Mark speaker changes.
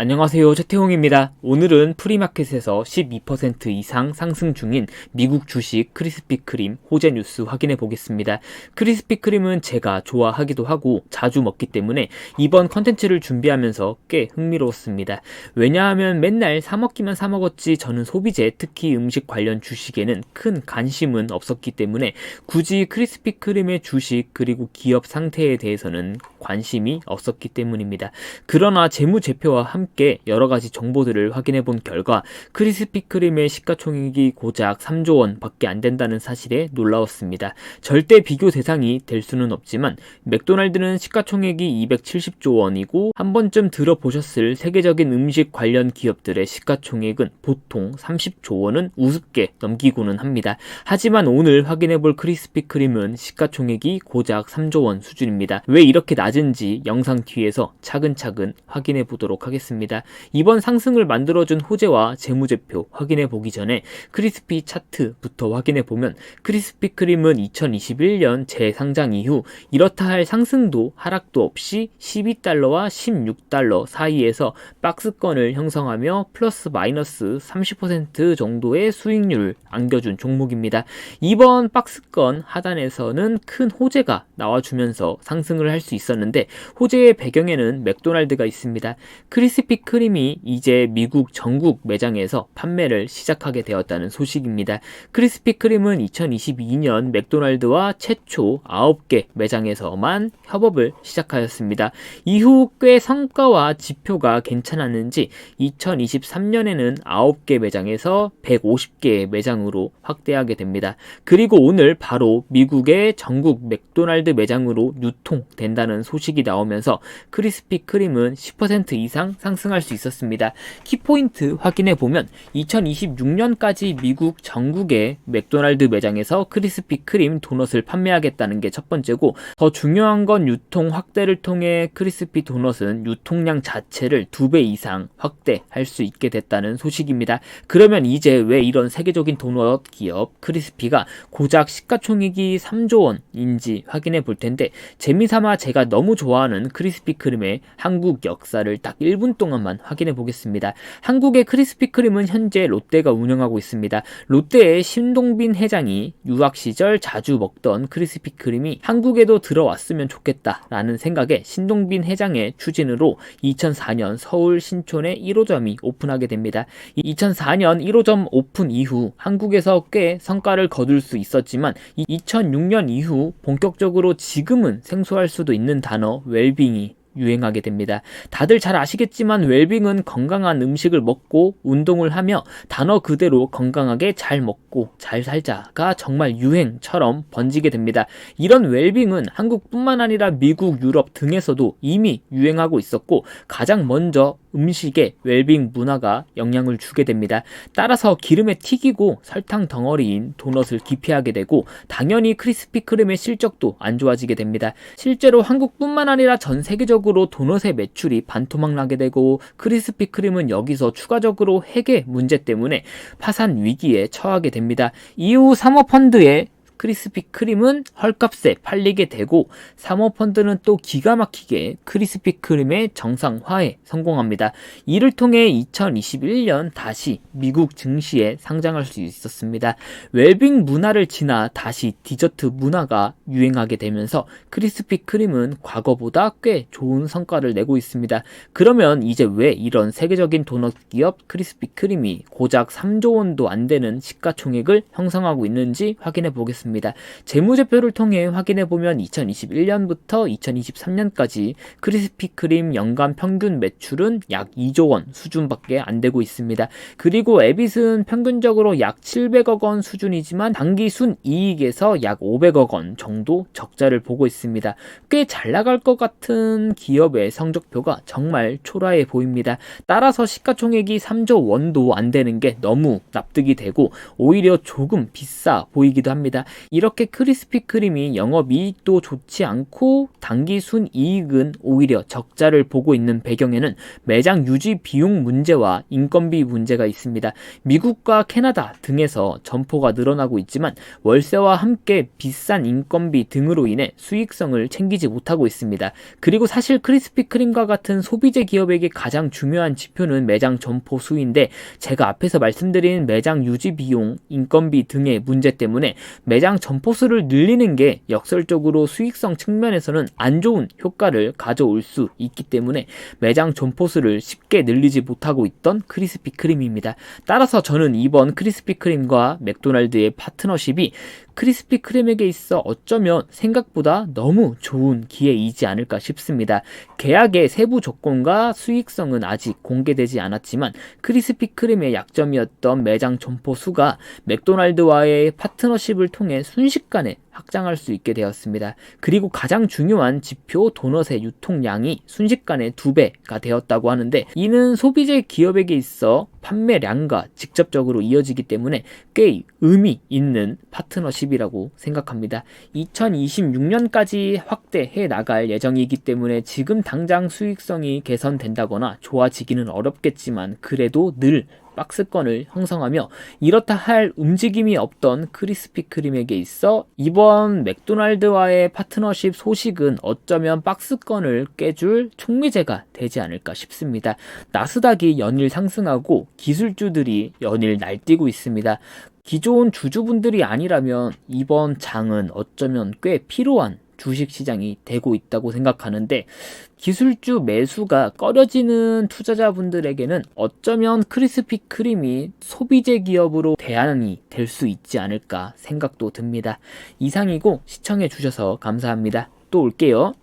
Speaker 1: 안녕하세요. 최태홍입니다. 오늘은 프리마켓에서 12% 이상 상승 중인 미국 주식 크리스피 크림 호재 뉴스 확인해 보겠습니다. 크리스피 크림은 제가 좋아하기도 하고 자주 먹기 때문에 이번 컨텐츠를 준비하면서 꽤 흥미로웠습니다. 왜냐하면 맨날 사 먹기만 사 먹었지 저는 소비재 특히 음식 관련 주식에는 큰 관심은 없었기 때문에 굳이 크리스피 크림의 주식 그리고 기업 상태에 대해서는 관심이 없었기 때문입니다. 그러나 재무제표와 함께 여러 가지 정보들을 확인해 본 결과 크리스피 크림의 시가총액이 고작 3조 원 밖에 안 된다는 사실에 놀라웠습니다. 절대 비교 대상이 될 수는 없지만 맥도날드는 시가총액이 270조 원이고 한 번쯤 들어보셨을 세계적인 음식 관련 기업들의 시가총액은 보통 30조 원은 우습게 넘기고는 합니다. 하지만 오늘 확인해 볼 크리스피 크림은 시가총액이 고작 3조 원 수준입니다. 왜 이렇게 낮은지 영상 뒤에서 차근차근 확인해 보도록 하겠습니다. 이번 상승을 만들어준 호재와 재무제표 확인해 보기 전에 크리스피 차트부터 확인해 보면 크리스피 크림은 2021년 재상장 이후 이렇다 할 상승도 하락도 없이 12달러와 16달러 사이에서 박스권을 형성하며 플러스 마이너스 30% 정도의 수익률을 안겨준 종목입니다. 이번 박스권 하단에서는 큰 호재가 나와주면서 상승을 할 수 있었는데 호재의 배경에는 맥도날드가 있습니다. 크리스피 크림이 이제 미국 전국 매장에서 판매를 시작하게 되었다는 소식입니다. 크리스피 크림은 2022년 맥도날드와 최초 9개 매장에서만 협업을 시작하였습니다. 이후 꽤 성과와 지표가 괜찮았는지 2023년에는 9개 매장에서 150개 매장으로 확대하게 됩니다. 그리고 오늘 바로 미국의 전국 맥도날드 매장으로 유통된다는 소식이 나오면서 크리스피 크림은 10% 이상 상승 할 수 있었습니다. 키포인트 확인해 보면 2026년까지 미국 전국의 맥도날드 매장에서 크리스피 크림 도넛을 판매하겠다는 게 첫 번째고 더 중요한 건 유통 확대를 통해 크리스피 도넛은 유통량 자체를 두 배 이상 확대할 수 있게 됐다는 소식입니다. 그러면 이제 왜 이런 세계적인 도넛 기업 크리스피가 고작 시가총액이 3조 원인지 확인해 볼 텐데 재미삼아 제가 너무 좋아하는 크리스피 크림의 한국 역사를 딱 1분 동안 만 확인해 보겠습니다. 한국의 크리스피 크림은 현재 롯데가 운영하고 있습니다. 롯데의 신동빈 회장이 유학 시절 자주 먹던 크리스피 크림이 한국에도 들어왔으면 좋겠다라는 생각에 신동빈 회장의 추진으로 2004년 서울 신촌에 1호점이 오픈하게 됩니다. 2004년 1호점 오픈 이후 한국에서 꽤 성과를 거둘 수 있었지만 2006년 이후 본격적으로 지금은 생소할 수도 있는 단어 웰빙이 유행하게 됩니다. 다들 잘 아시겠지만 웰빙은 건강한 음식을 먹고 운동을 하며 단어 그대로 건강하게 잘 먹고 잘 살자가 정말 유행처럼 번지게 됩니다. 이런 웰빙은 한국뿐만 아니라 미국, 유럽 등에서도 이미 유행하고 있었고 가장 먼저 음식에 웰빙 문화가 영향을 주게 됩니다. 따라서 기름에 튀기고 설탕 덩어리인 도넛을 기피하게 되고 당연히 크리스피 크림의 실적도 안 좋아지게 됩니다. 실제로 한국뿐만 아니라 전 세계적으로 도넛의 매출이 반토막 나게 되고 크리스피 크림은 여기서 추가적으로 회계 문제 때문에 파산 위기에 처하게 됩니다. 이후 사모펀드의 크리스피 크림은 헐값에 팔리게 되고 사모펀드는 또 기가 막히게 크리스피 크림의 정상화에 성공합니다. 이를 통해 2021년 다시 미국 증시에 상장할 수 있었습니다. 웰빙 문화를 지나 다시 디저트 문화가 유행하게 되면서 크리스피 크림은 과거보다 꽤 좋은 성과를 내고 있습니다. 그러면 이제 왜 이런 세계적인 도넛 기업 크리스피 크림이 고작 3조 원도 안 되는 시가총액을 형성하고 있는지 확인해 보겠습니다. 재무제표를 통해 확인해 보면 2021년부터 2023년까지 크리스피 크림 연간 평균 매출은 약 2조 원 수준밖에 안 되고 있습니다. 그리고 에빗은 평균적으로 약 700억 원 수준이지만 단기 순이익에서 약 500억 원 정도 적자를 보고 있습니다. 꽤 잘 나갈 것 같은 기업의 성적표가 정말 초라해 보입니다. 따라서 시가총액이 3조 원도 안 되는 게 너무 납득이 되고 오히려 조금 비싸 보이기도 합니다. 이렇게 크리스피 크림이 영업이익도 좋지 않고 단기 순 이익은 오히려 적자를 보고 있는 배경에는 매장 유지 비용 문제와 인건비 문제가 있습니다. 미국과 캐나다 등에서 점포가 늘어나고 있지만 월세와 함께 비싼 인건비 등으로 인해 수익성을 챙기지 못하고 있습니다. 그리고 사실 크리스피 크림과 같은 소비재 기업에게 가장 중요한 지표는 매장 점포 수인데 제가 앞에서 말씀드린 매장 유지 비용, 인건비 등의 문제 때문에 매장 점포 수를 늘리는 게 역설적으로 수익성 측면에서는 안 좋은 효과를 가져올 수 있기 때문에 매장 점포 수를 쉽게 늘리지 못하고 있던 크리스피 크림입니다. 따라서 저는 이번 크리스피 크림과 맥도날드의 파트너십이 크리스피 크림에게 있어 어쩌면 생각보다 너무 좋은 기회이지 않을까 싶습니다. 계약의 세부 조건과 수익성은 아직 공개되지 않았지만 크리스피 크림의 약점이었던 매장 점포 수가 맥도날드와의 파트너십을 통해 순식간에 확장할 수 있게 되었습니다. 그리고 가장 중요한 지표 도넛의 유통량이 순식간에 두 배가 되었다고 하는데 이는 소비재 기업에게 있어 판매량과 직접적으로 이어지기 때문에 꽤 의미 있는 파트너십이라고 생각합니다. 2026년까지 확대해 나갈 예정이기 때문에 지금 당장 수익성이 개선된다거나 좋아지기는 어렵겠지만 그래도 늘 박스권을 형성하며 이렇다 할 움직임이 없던 크리스피 크림에게 있어 이번 맥도날드와의 파트너십 소식은 어쩌면 박스권을 깨줄 촉매제가 되지 않을까 싶습니다. 나스닥이 연일 상승하고 기술주들이 연일 날뛰고 있습니다. 기존 주주분들이 아니라면 이번 장은 어쩌면 꽤 필요한 주식 시장이 되고 있다고 생각하는데 기술주 매수가 꺼려지는 투자자분들에게는 어쩌면 크리스피 크림이 소비재 기업으로 대안이 될 수 있지 않을까 생각도 듭니다. 이상이고 시청해 주셔서 감사합니다. 또 올게요.